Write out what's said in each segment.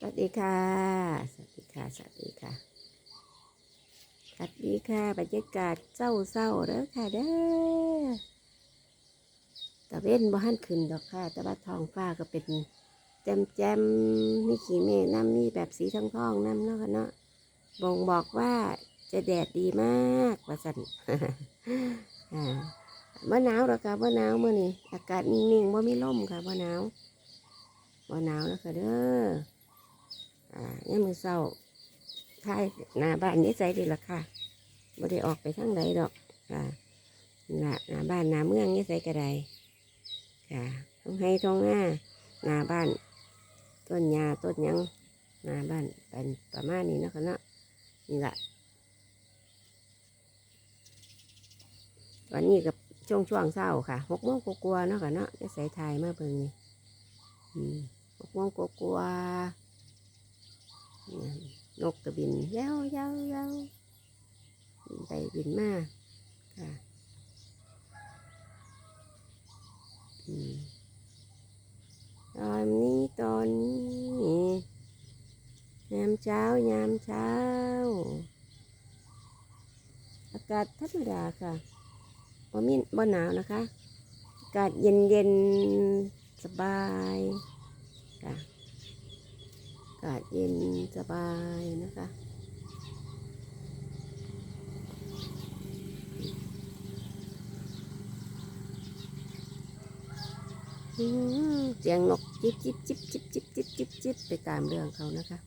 สวัสดีค่ะ สวัสดีค่ะ สวัสดีค่ะ สวัสดีค่ะ บรรยากาศเศร้าเศร้าๆเด้อค่ะเด้อตะเว้นบ่หันขึ้นดอกค่ะ แต่ว่าทองฟ้าก็เป็นแจมแจมๆมีขีเมฆน้ำมีแบบสีทองทองน้ำเนาะค่ะเนาะ บ่งบอกว่าจะแดดดีมากว่าสันอ่าเมื่อหนาวหรอกค่ะเมื่อหนาวเมื่อนี้อากาศนิ่งๆว่ามีลมค่ะเมื่อหนาวเมื่อหนาวแล้วค่ะเด้อ อ่าเนี่ยมมือเศร้าท้ายหน้าบ้านนี้ใส่ดีละค่ะไม่ได้ออกไปทางใดดอกค่ะนี่ละหน้าบ้านหน้าเมืองนี่ใส่กระไดค่ะต้องให้ท้องหน้าหน้าบ้าน ต้นหญ้าต้นยังหน้าบ้านเป็นประมาณนี้นะคะเนาะนี่แหละวันนี้กับช่วงช่วงเศร้าค่ะหกโมงกลัวๆเนาะค่ะเนาะจะใส่ไทยมาเพิ่งนี่มหกโมงกลัวา นกกระบินเย้าเย้าเย้าบินไปบินมาค่ะตอนนี้ตอนนี้ยามเช้ายามเช้า อากาศธรรมดาค่ะบ่มีบ่หนาวนะคะ อากาศเย็นเย็นสบายค่ะากาศเย็นสบายนะคะ เสียงนกจิบจิบจิบจิบจิบจิบจิบจิบไปตามเรื่องเขานะคะ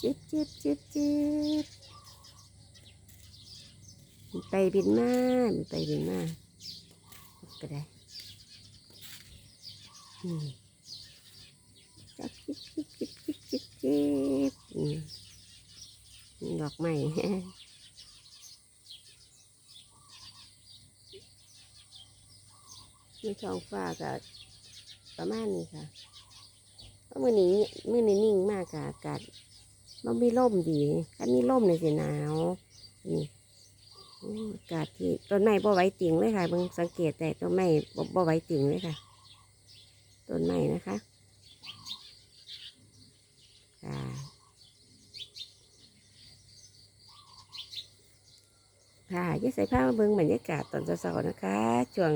จิบจิบจิบจิบบินไปบินมาบินไปบินมาก็ได้อืม จับจิบจิบจิบจิบจิบจิบอืมดอกไม้มีท้องฟ้าก็ประมาณนี้ค่ะเมื่อนี้มื่อนี้นิ่งมากค่ะอากาศมันมีร่มดีถ้ามีร่มเลยสิหนาวนี่อากาศที่ต้นไม้บ่ไว้ติ่งเลยค่ะเบิ่งสังเกตแต่ต้นไม้บ่บ่ไว้ติ่งเลยค่ะ ต้นไม้นะคะ ค่ะค่ะยี่ใส่ผ้ามาเบิ่งบรรยากาศตอนเช้าๆนะคะช่วง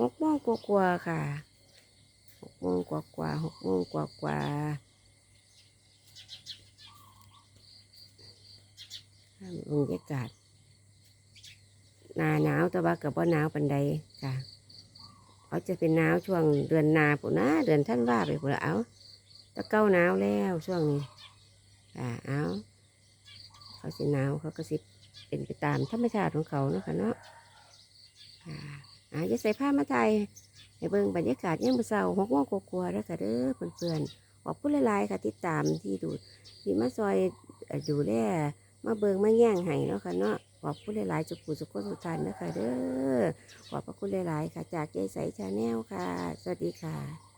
หกโมงกว่าๆค่ะหกโมงกว่าๆหกโมงกว่าๆบรรยากาศหนาหนาวแต่ว่ากับว่าหนาวปันใดค่ะเขาจะเป็นหนาวช่วงเดือนนาปุ่นนะเดือนท่านว่าไปปุ่นละเอา ตะเก้าหนาวแล้วช่วงนี้อ่าเอาเขาสิหนาวเขาก็สิเป็นไปตามธรรมชาติของเขาเนาะค่ะเนาะอ่าอ่าจะใส่ผ้ามาไทยให้เบิ่งบรรยากาศยามมื้อเช้าหกโมงกว่าๆแล้วค่ะเด้อเพื่อนๆขอบคุณหลายๆค่ะติดตามที่ดูที่มาซอยดูแลมาเบิ่งมาแย่งให้เนาะค่ะเนาะขอบคุณหลายๆจุกผู้สุขคนสุขทันนะคะเด้อขอบพระคุณหลายๆค่ะ จากใจใสชาแนลค่ะ สวัสดีค่ะ